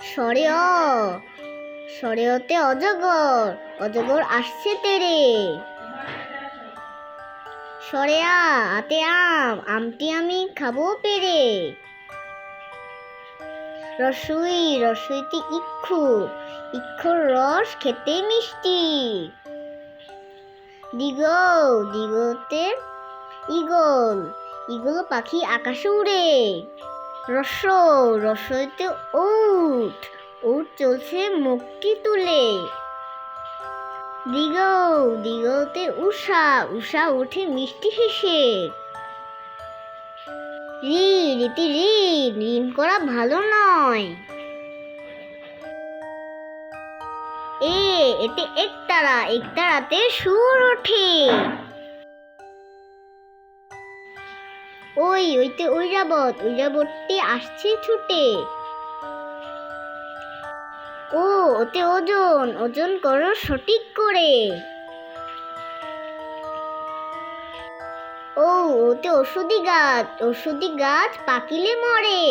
সরে অ সরে অতে অজগর অজগর আসছে তেরে। সরে আতে আম, আমটি আমি খাব পেরে। রসুই রসুইতে ইক্ষু, ইক্ষুর রস খেতে মিষ্টি। দিগ দিগতে ইগল ইগল পাখি আকাশে উড়ে। রস রসইতে উট উট চলছে মুখটি তুলে। দিগল দিগলতে উষা উষা উঠে মিষ্টি হেসে। রি, রীতি ঋণ ঋণ করা ভালো নয়। এ, এতে একতারা, একতারাতে সুর ওঠে। ওই, ওইতে ওই যাবত ওই ঐরাবতটি আসছে ছুটে। ও, ওতে ওজন ওজন করো সঠিক করে। ও, ওতে ওষুধি গাছ ওষুধি গাছ পাকিলে মরে।